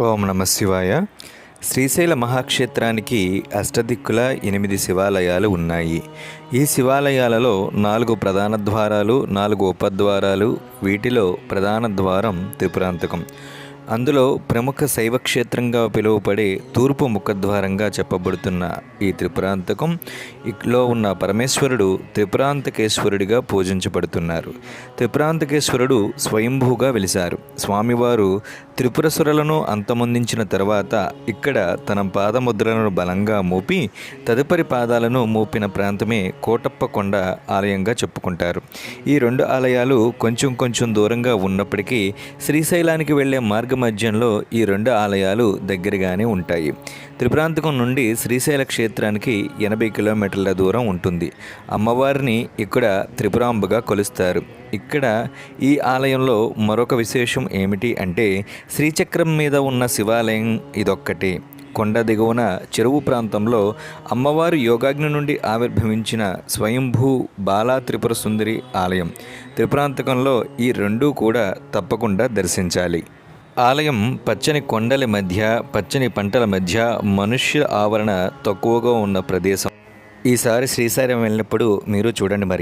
ఓం నమ శివాయ. శ్రీశైల మహాక్షేత్రానికి అష్టదిక్కుల ఎనిమిది శివాలయాలు ఉన్నాయి. ఈ శివాలయాలలో నాలుగు ప్రధాన ద్వారాలు నాలుగు ఉపద్వారాలు వీటిలో ప్రధాన ద్వారం త్రిపురాంతకం అందులో ప్రముఖ శైవ క్షేత్రంగా పిలువబడే తూర్పు ముఖద్వారంగా చెప్పబడుతున్న ఈ త్రిపురాంతకం ఇలో ఉన్న పరమేశ్వరుడు త్రిపురాంతకేశ్వరుడిగా పూజించబడుతున్నారు. త్రిపురాంతకేశ్వరుడు స్వయంభూగా వెలిశారు. స్వామివారు త్రిపురసురలను అంతమొందించిన తర్వాత ఇక్కడ తన పాదముద్రలను బలంగా మోపి తదుపరి పాదాలను మోపిన ప్రాంతమే కోటప్పకొండ ఆలయంగా చెప్పుకుంటారు. ఈ రెండు ఆలయాలు కొంచెం కొంచెం దూరంగా ఉన్నప్పటికీ శ్రీశైలానికి వెళ్ళే మార్గ మధ్యంలో ఈ రెండు ఆలయాలు దగ్గరగానే ఉంటాయి. త్రిపురాంతకం నుండి శ్రీశైల క్షేత్రానికి ఎనభై కిలోమీటర్ల దూరం ఉంటుంది. అమ్మవారిని ఇక్కడ త్రిపురాంబగా కొలుస్తారు. ఇక్కడ ఈ ఆలయంలో మరొక విశేషం ఏమిటి అంటే శ్రీచక్రం మీద ఉన్న శివాలయం ఇదొక్కటి. కొండ దిగువన చెరువు ప్రాంతంలో అమ్మవారు యోగాగ్ని నుండి ఆవిర్భవించిన స్వయంభూ బాలా త్రిపుర సుందరి ఆలయం. త్రిపురాంతకంలో ఈ రెండూ కూడా తప్పకుండా దర్శించాలి. ఆలయం పచ్చని కొండల మధ్య పచ్చని పంటల మధ్య మనుష్య ఆవరణ తక్కువగా ఉన్న ప్రదేశం. ఈసారి శ్రీశైలం వెళ్ళినప్పుడు మీరు చూడండి మరి.